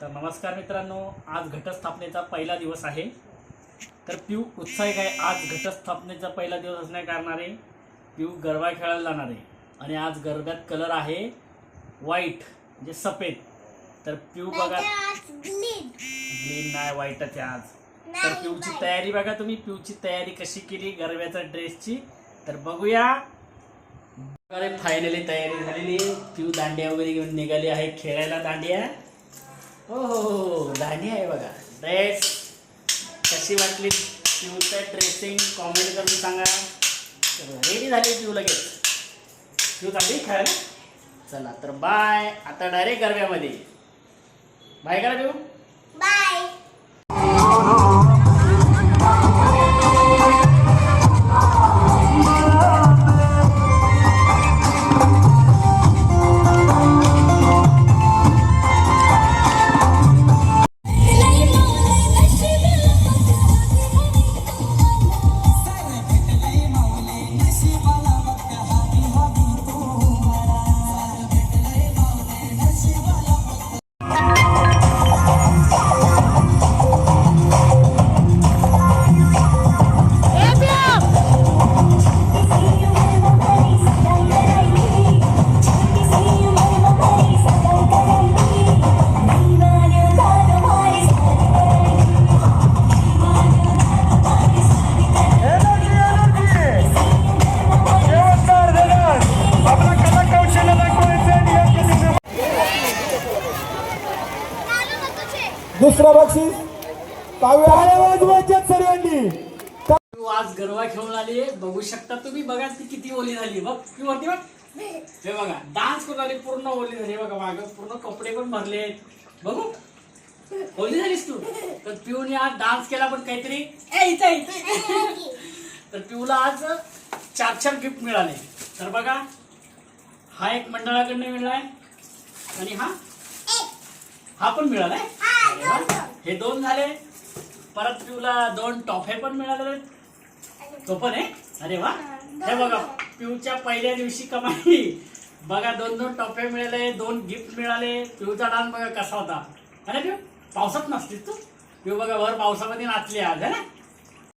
तर नमस्कार मित्रांनो आज घटस्थापनेचा पहिला दिवस आहे. तर पिऊ उत्साहिक आहे आज घटस्थापनेचा पहिला दिवस असण्या कारणाने पिऊ गरबा खेळायला जाणार आहे. आणि आज गरब्यात कलर आहे व्हाईट म्हणजे सफेद. तर पिऊ बघा. ग्रीन नाही व्हाईटच आहे आज. तर पिऊची तयारी बघा तुम्ही. पिऊची तयारी कशी केली? गरब्याच्या ड्रेसची तर बघूया. फायनली तयारी झालेली आहे. पिऊ दांडिया वगैरे घेऊन निघाली आहे. खेळायला दांडिया. हो हो हो हो, आहे बघा. ड्रेस कशी वाटली पिऊचं ड्रेसिंग कॉमेंट करून सांगा. रेडी झाली पिऊ लगेच. पिऊ चालली खेळायला? चला तर बाय आता डायरेक्ट गरब्यामध्ये. बाय करा पिऊ बाय दुसरं बक्षीस. सर्वांनी. आज गरबा खेळून आली बघू शकता तुम्ही. बघा ती किती ओली झाली. बघ ती वरती बघ. हे बघा डान्स करून आली. पूर्ण ओली झाली. बघा माग पूर्ण कपडे पण भरले बघू. ओली झालीस तू. तर पिऊने आज डान्स केला पण काहीतरी. तर पिऊला आज चार चार गिफ्ट मिळाले. तर बघा हा एक मंडळाकडनं मिळालाय. आणि हा? हा पण मिळालाय. हे दोन झाले. परत पिऊला दोन टॉफे पण मिळाले तो पण आहे? अरे वा. हे बघा पिऊच्या पहिल्या दिवशी कमाई. बघा दोन दोन टॉफे मिळाले दोन गिफ्ट मिळाले. पिऊचा डान्स बघा कसा होता. अरे पिऊ पावसात नसतीस तू? पिऊ बघा भर पावसामध्ये नाचली आज है ना?